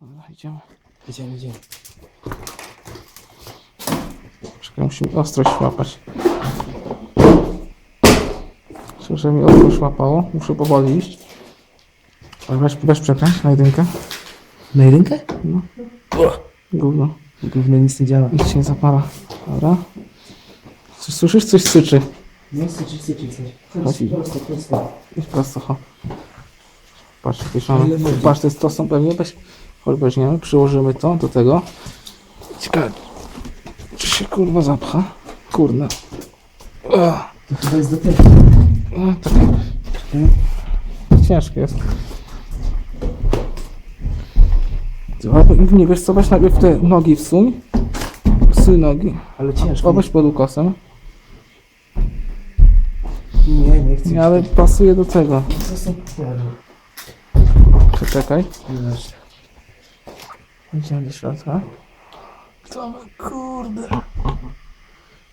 Dobra, idziemy. Idziemy, idziemy. Czekaj, musimy ostrość łapać. Że mi ostrość łapało. Muszę powoli iść. Ale weź, weź przekręć na jedynkę. Na jedynkę? No. Gówno. Gówno nic nie działa. Nic się nie zapala. Dobra. Coś słyszysz? Coś syczy. No, syczy, syczy, syczy. Chodź. Prosto, prosto. Idź prosto, ho. Patrz? Patrz, to jest to są pewnie. Weź, chodź, weźmiemy, przyłożymy to do tego. Ciekawe, czy się kurwa zapcha? Kurna. To chyba jest do tego. No, tak. Ciężkie jest. Nie wiesz co, weź najpierw te nogi wsuń. Wsuń nogi. Ale ciężko. O, weź pod ukosem. Nie, nie chcę. Nie, ale pasuje do tego. Co są? Przeczekaj. Idziemy do środka. To kurde.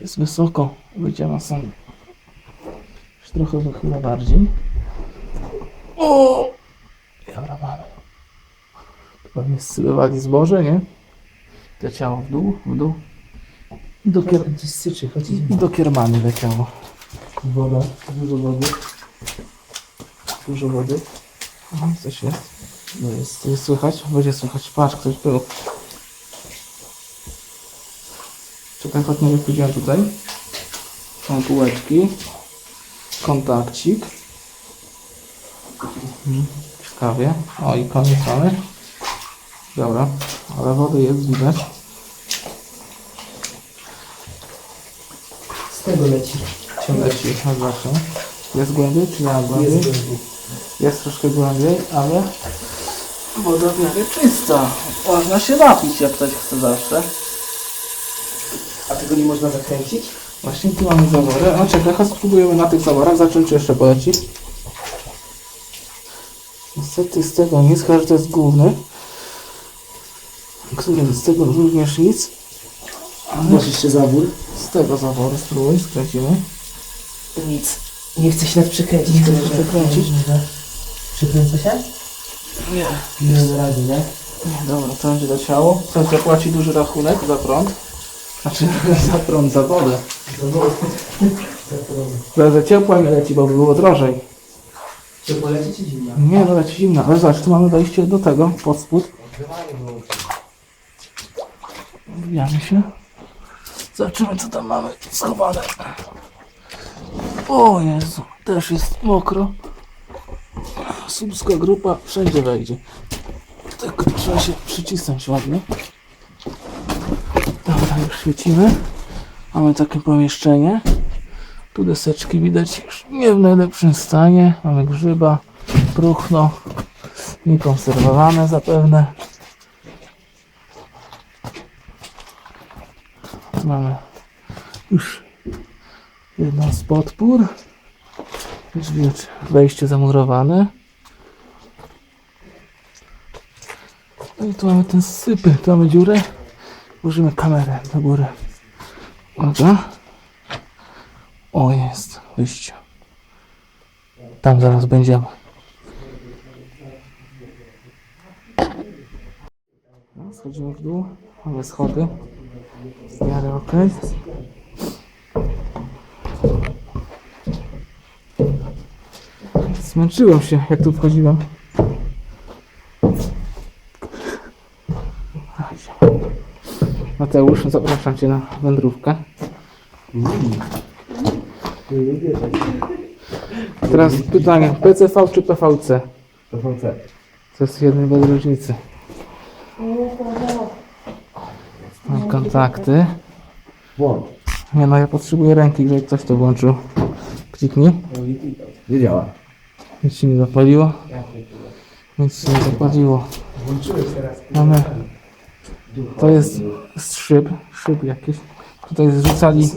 Jest wysoko. Wyjdziemy sam. Już trochę wychylę bardziej. O! Dobra, mamy. Pewnie zsyływali zboże, nie? To ciało w dół, w dół. I do, kier... Syczy, I do kiermany leciało. Woda, dużo wody. Dużo wody. O, coś jest. No jest. Jest słychać? Będzie słychać. Patrz, ktoś był. Czekaj, chodź, może pójdziemy tutaj. Są półeczki. Kontakcik. Mhm, Ciekawie. O, i koniec mamy. Dobra, ale wody jest widać. Z tego leci. Ciągle Leci, na zawsze. Jest głębiej, czy ja głębiej? jest głębiej. Jest troszkę głębiej, ale woda w miarę czysta. Można się napić, jak ktoś chce zawsze. A tego nie można zakręcić? Właśnie tu mamy zawory. A czekaj, spróbujemy na tych zaworach zacząć, czy jeszcze poleci. Niestety z tego nic, chyba że to jest główny. Który z tego również nic. Masz jeszcze zawór? Z tego zaworu spróbuj, skręcimy. Nic. Nie chce się nawet przekręcić. Nie Tylko, się przekręcić. Przekręca się? Nie. Nie rady, nie? Nie, dobra, to będzie leciało. Ktoś zapłaci duży rachunek za prąd. Znaczy za prąd, za wodę. Za, za ciepła nie leci, bo by było drożej. Ciepło leci czy zimno? Nie, no leci zimna, ale zobacz, tu mamy wejście do tego, pod spód. Wbijamy się. Zobaczymy, co tam mamy schowane. O Jezu, też jest mokro. Subska grupa wszędzie wejdzie. Tylko trzeba się przycisnąć ładnie. Dobra, już świecimy. Mamy takie pomieszczenie. Tu deseczki widać już nie w najlepszym stanie. Mamy grzyba, próchno, niekonserwowane zapewne. Mamy już jedną z podpór. Drzwi, wejście zamurowane. No tu mamy ten sypy, tu mamy dziurę. Włożymy kamerę do góry. Uwaga. O, jest wyjście. Tam zaraz będziemy. Schodzimy w dół. Mamy schody. W miarę ok. Zmęczyłem się, jak tu wchodziłem. Mateusz, zapraszam Cię na wędrówkę. Teraz pytanie, PCV czy PVC? PVC. To jest jednej bez różnicy. Mam kontakty. Włącz. Nie no, ja potrzebuję ręki, żeby ktoś to włączył. Kliknij. Nie działa. Nic się nie zapaliło. Nic się nie zapaliło. Włączyłeś teraz. Mamy... To jest szyb, szyb jakieś. Tutaj zrzucali,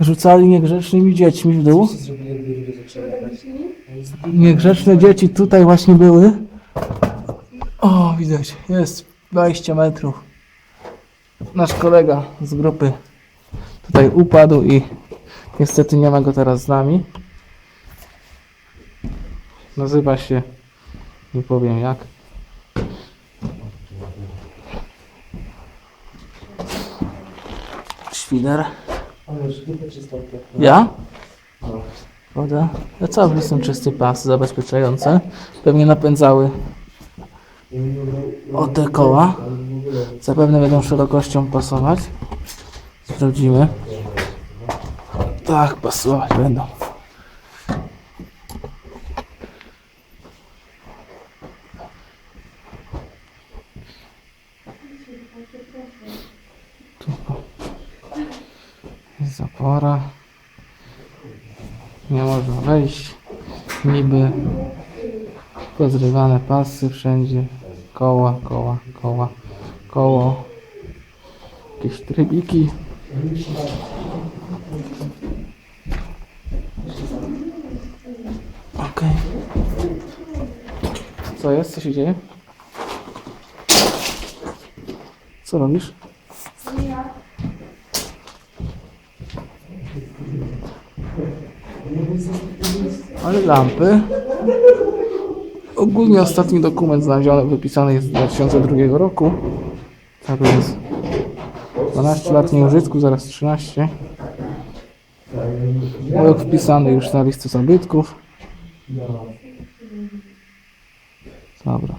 rzucali niegrzecznymi dziećmi w dół. Niegrzeczne dzieci tutaj właśnie były. O, widać, jest 20 metrów. Nasz kolega z grupy tutaj upadł i niestety nie ma go teraz z nami. Nazywa się, nie powiem jak. Świder. Ja? Woda. Ja cały jestem czysty pas zabezpieczające. Pewnie napędzały o te koła. Zapewne będą szerokością pasować. Sprawdzimy. Tak, pasować będą. Tu zapora. Nie można wejść. Niby pozrywane pasy wszędzie. Koła, koła, koła, koło. Jakieś trybiki. Okej. Co jest? Co się dzieje? Co robisz? Ale lampy. Ogólnie ostatni dokument znaleziony, wypisany jest z 2002 roku. Tak więc 12 lat nieużytku, zaraz 13. Rok wpisany już na listę zabytków. Dobra.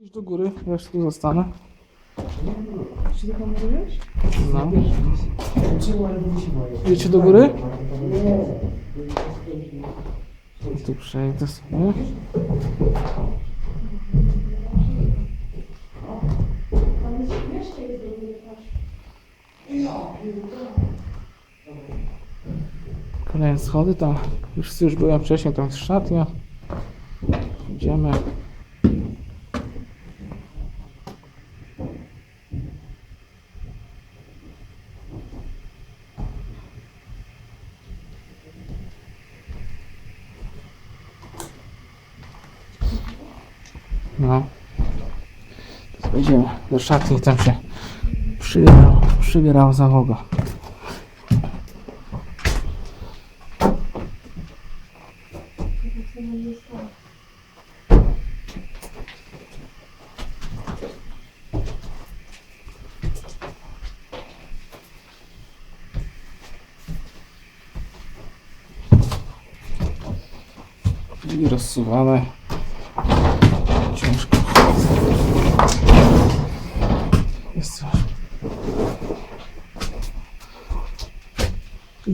Idź do góry, ja tu zostanę. No. Idziecie do góry? Tu przejdę sobie. Kolejne schody tam. Już, już byłem wcześniej, tam jest szatnia. Idziemy. No. Teraz Wejdziemy do szatni, tam się przybierał, przybierała załoga. I rozsuwane. Ciężko. Jest coś.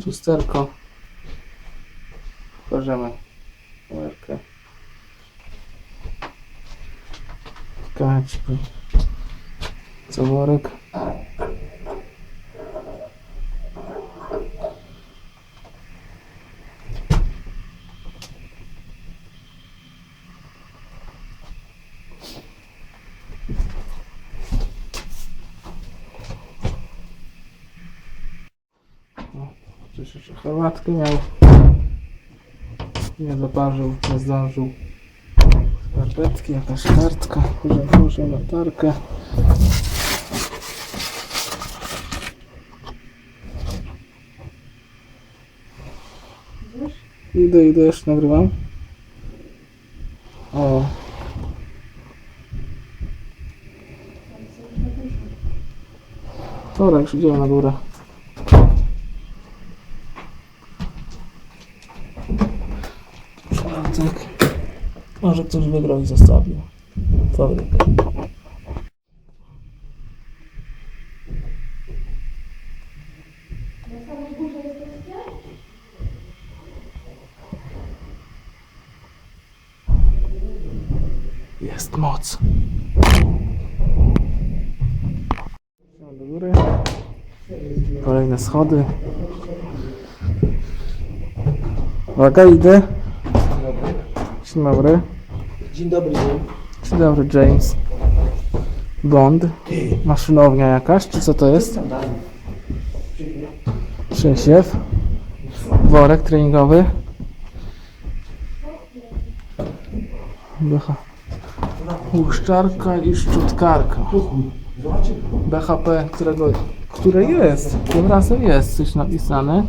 Lusterko. Pokażemy kamerkę. Kaczki. Zaworek. Coś jeszcze herbatkę miał. Nie zaparzył, nie zdążył. Skarpetki, jakaś kartka. Może włożę latarkę. Idę, idę, już nagrywam. O. Dobra, już idziemy na górę. Może ktoś wygrał i zostawił. Fabrykę. Jest moc. Do góry. Kolejne schody. Uwaga, idę. Dzień dobry. Dzień dobry, dzień. Dzień dobry, James. Bond. Maszynownia jakaś, czy co to jest? Przesiew. Worek treningowy. BH. Łuszczarka i szczotkarka. BHP, którego, które jest. Tym razem jest coś napisane.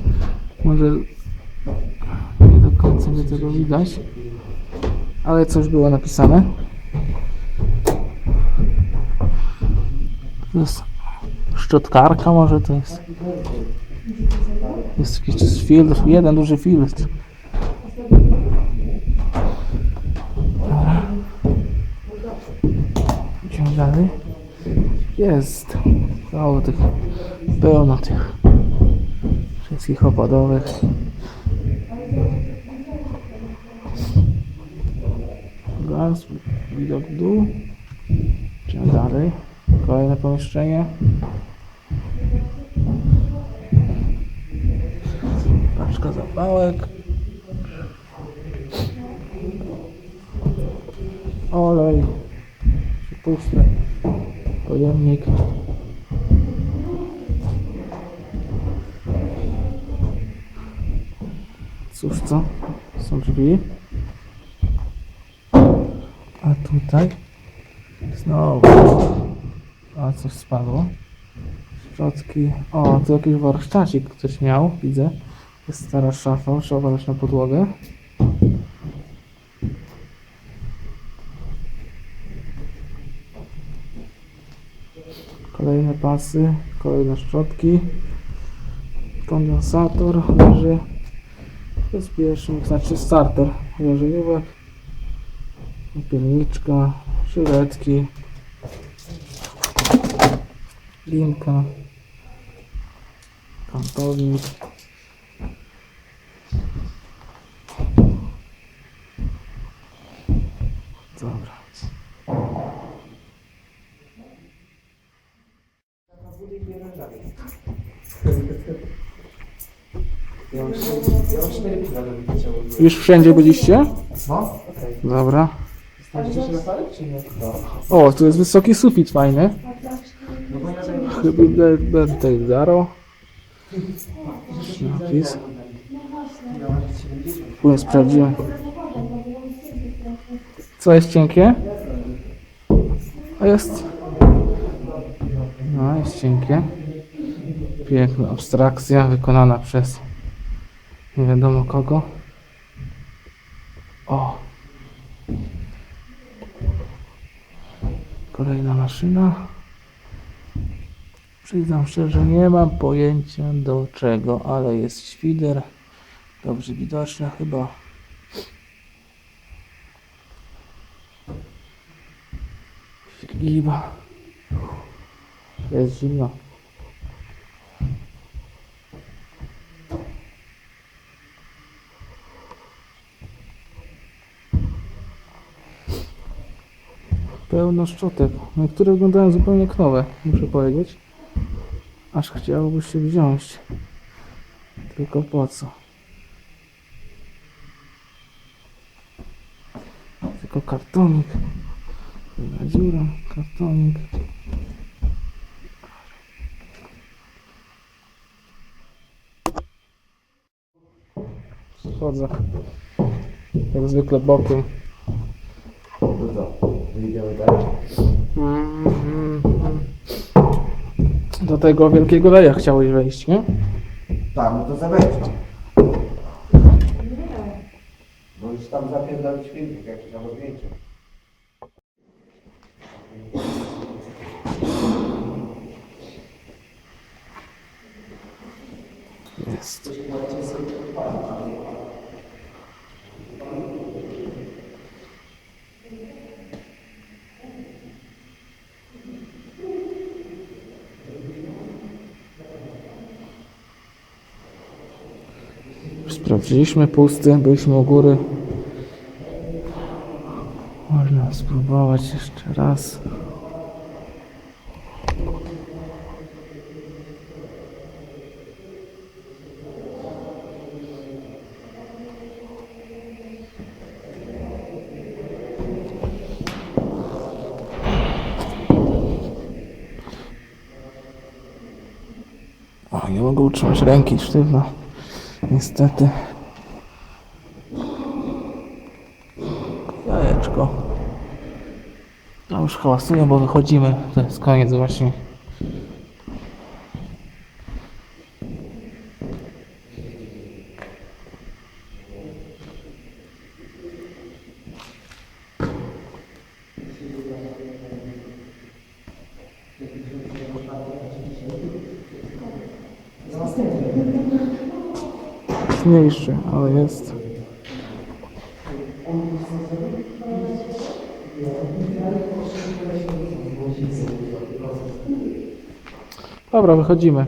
Może nie do końca nie tego widać. Ale coś było napisane. To jest Szczotkarka może to jest. Jest jakiś filtr, jeden duży filtr. Dobra. Idziemy dalej. Jest. Mało tych, pełno tych wszystkich opadowych. Gaz, widok w dół. Idziemy dalej. Kolejne pomieszczenie. Paczka zapałek. Olej. Pusty. Pojemnik. Cóż co? Są drzwi. A tutaj znowu. A coś spadło. Szczotki. O, tu jakiś warsztacik ktoś miał, widzę. Jest stara szafa, trzeba uważać na podłogę. Kolejne pasy, kolejne szczotki. Kondensator leży. Bezpiecznik, znaczy starter leżeniówek. Pierniczka, żyletki. Linka. Kantownik. Dobra. Już wszędzie byliście? No? Okej. Dobra. O, tu jest wysoki sufit fajny. Chyba be- be- tutaj Zaro. Napis. Płyn sprawdziłem. Co jest cienkie? A jest. No, jest cienkie. Piękna abstrakcja wykonana przez nie wiadomo kogo. O. Kolejna maszyna. Przyznam szczerze, nie mam pojęcia do czego, ale jest świder. Dobrze widoczne chyba. Śliwa. Jest zimno. Pełno szczotek. Niektóre wyglądają zupełnie jak nowe, muszę powiedzieć. Aż chciałoby się wziąć. Tylko po co? Tylko kartonik. Jedna dziura, kartonik. Schodzę. Jak zwykle bokiem. To Idziemy dalej. Mhm. Do tego wielkiego leja chciałeś wejść, nie? Tak, no to zawejdź. Bo już tam zapierdolić filmik, jak tam zdjęcie. Sprawdziliśmy pusty, byliśmy u góry. Można spróbować jeszcze raz. Nie mogę utrzymać ręki sztywno. Niestety. Jajeczko. No już hałasuję, bo wychodzimy. To jest koniec właśnie. Jest mniejszy, ale jest. Dobra, wychodzimy.